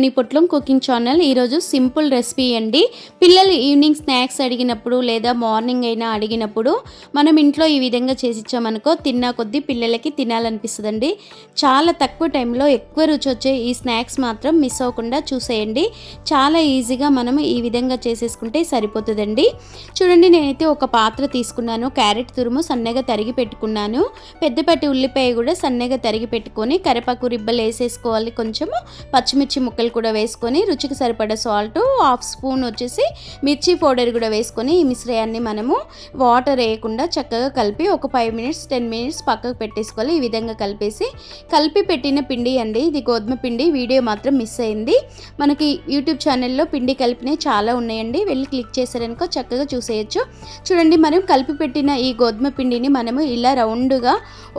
నీ పొట్లం cooking channel. ఈరోజు సింపుల్ రెసిపీ అండి. పిల్లలు ఈవినింగ్ స్నాక్స్ అడిగినప్పుడు లేదా మార్నింగ్ అయినా అడిగినప్పుడు మనం ఇంట్లో ఈ విధంగా చేసి ఇచ్చామనుకో తిన్నా కొద్దీ పిల్లలకి తినాలనిపిస్తుందండి. చాలా తక్కువ టైంలో ఎక్కువ రుచి వచ్చే ఈ స్నాక్స్ మాత్రం మిస్ అవ్వకుండా చూసేయండి. చాలా ఈజీగా మనం ఈ విధంగా చేసేసుకుంటే సరిపోతుందండి. చూడండి నేనైతే ఒక పాత్ర తీసుకున్నాను. క్యారెట్ తురుము సన్నగా తరిగి పెట్టుకున్నాను. పెద్దపాటి ఉల్లిపాయ కూడా సన్నగా తరిగి పెట్టుకొని కరిపాకు రిబ్బలు వేసేసుకోవాలి. కొంచెము పచ్చిమిర్చి ముక్కలు కూడా వేసుకొని రుచికి సరిపడ సాల్ట్ హాఫ్ స్పూన్ వచ్చేసి మిర్చి పౌడర్ కూడా వేసుకొని ఈ మిశ్రయాన్ని మనము వాటర్ వేయకుండా చక్కగా కలిపి ఒక ఫైవ్ మినిట్స్ టెన్ మినిట్స్ పక్కకు పెట్టేసుకోవాలి. ఈ విధంగా కలిపేసి కలిపి పెట్టిన పిండి అండి ఇది గోధుమ పిండి. వీడియో మాత్రం మిస్ అయింది. మనకి యూట్యూబ్ ఛానల్లో పిండి కలిపినవి చాలా ఉన్నాయండి. వెళ్ళి క్లిక్ చేసారనుకో చక్కగా చూసేయచ్చు. చూడండి మనం కలిపి పెట్టిన ఈ గోధుమ పిండిని మనము ఇలా రౌండ్గా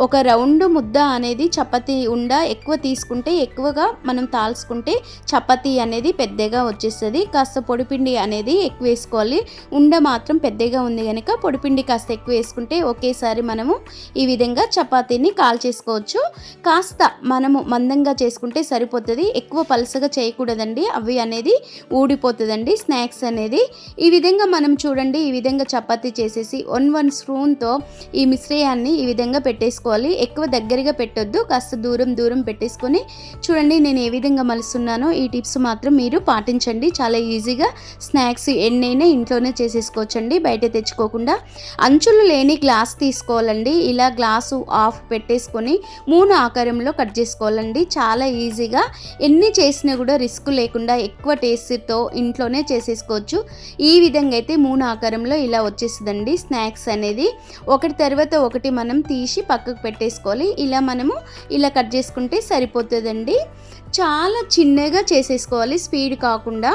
ఒక రౌండ్ ముద్ద అనేది చపాతీ ఉండ ఎక్కువ తీసుకుంటే ఎక్కువగా మనం తాల్చుకుంటే చపాతీ అనేది పెద్దగా వచ్చేస్తుంది. కాస్త పొడిపిండి అనేది ఎక్కువ వేసుకోవాలి. ఉండ మాత్రం పెద్దగా ఉంది కనుక పొడిపిండి కాస్త ఎక్కువ వేసుకుంటే ఒకేసారి మనము ఈ విధంగా చపాతీని కాల్ చేసుకోవచ్చు. కాస్త మనము మందంగా చేసుకుంటే సరిపోతుంది. ఎక్కువ పలసగా చేయకూడదండి. అవి అనేది ఊడిపోతుందండి. స్నాక్స్ అనేది. ఈ విధంగా మనం చూడండి. ఈ విధంగా చపాతీ చేసేసి వన్ వన్ స్పూన్తో ఈ మిశ్రయాన్ని ఈ విధంగా పెట్టేసుకోవాలి. ఎక్కువ దగ్గరగా పెట్టొద్దు. కాస్త దూరం దూరం పెట్టేసుకొని చూడండి నేను ఏ విధంగా మలుస్తున్నానో. ఈ టిప్స్ మాత్రం మీరు పాటించండి. చాలా ఈజీగా స్నాక్స్ ఎన్నైనా ఇంట్లోనే చేసేసుకోవచ్చండి. బయట తెచ్చుకోకుండా అంచులు లేని గ్లాస్ తీసుకోవాలండి. ఇలా గ్లాసు ఆఫ్ పెట్టేసుకొని మూను ఆకారంలో కట్ చేసుకోవాలండి. చాలా ఈజీగా ఎన్ని చేసినా కూడా రిస్క్ లేకుండా ఎక్కువ టేస్ట్తో ఇంట్లోనే చేసేసుకోవచ్చు. ఈ విధంగా అయితే మూడు ఆకారంలో ఇలా వచ్చేస్తుందండి. స్నాక్స్ అనేది ఒకటి తర్వాత ఒకటి మనం తీసి పక్కకు పెట్టేసుకోవాలి. ఇలా మనము ఇలా కట్ చేసుకుంటే సరిపోతుందండి. చాలా చిన్నగా చేసేసుకోవాలి. స్పీడ్ కాకుండా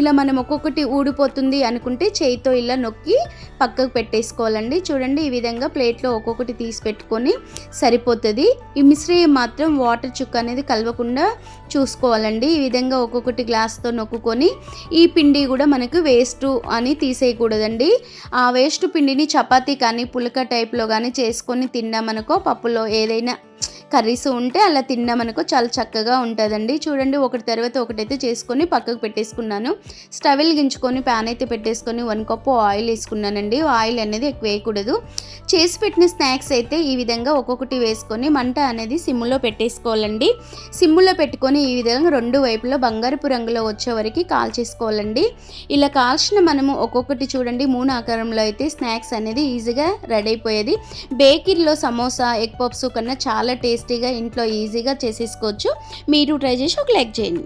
ఇలా మనం ఒక్కొక్కటి ఊడిపోతుంది అనుకుంటే చేయితో ఇలా నొక్కి పక్కకు పెట్టేసుకోవాలండి. చూడండి ఈ విధంగా ప్లేట్లో ఒక్కొక్కటి తీసి పెట్టుకొని సరిపోతుంది. ఈ మిశ్రయం మాత్రం వాటర్ చుక్క అనేది కలవకుండా చూసుకోవాలండి. ఈ విధంగా ఒక్కొక్కటి గ్లాస్తో నొక్కుకొని ఈ పిండి కూడా మనకు వేస్ట్ అని తీసేయకూడదండి. ఆ వేస్ట్ పిండిని చపాతీ కానీ పులక టైప్లో కానీ చేసుకొని తిన్నామనుకో పప్పులో ఏదైనా కర్రీస్ ఉంటే అలా తిన్నామనుకో చాలా చక్కగా ఉంటుందండి. చూడండి ఒకటి తర్వాత ఒకటైతే చేసుకొని పక్కకు పెట్టేసుకున్నాను. స్టవ్ వెలిగించుకొని ప్యాన్ అయితే పెట్టేసుకొని వన్ కప్పు ఆయిల్ వేసుకున్నానండి. ఆయిల్ అనేది ఎక్కువ వేయకూడదు. చేసి పెట్టిన స్నాక్స్ అయితే ఈ విధంగా ఒక్కొక్కటి వేసుకొని మంట అనేది సిమ్ములో పెట్టేసుకోవాలండి. సిమ్ములో పెట్టుకొని ఈ విధంగా రెండు వైపులో బంగారపు రంగులో వచ్చే వరకు కాల్చేసుకోవాలండి. ఇలా కాల్చిన మనము ఒక్కొక్కటి చూడండి మూన ఆకారంలో అయితే స్నాక్స్ అనేది ఈజీగా రెడీ అయిపోయేది. బేకరీలో సమోసా ఎగ్ పప్స్ కన్నా చాలా టేస్ట్ టేస్టీగా ఇంట్లో ఈజీగా చేసేసుకోవచ్చు. మీరు ట్రై చేసి ఒక లైక్ చేయండి.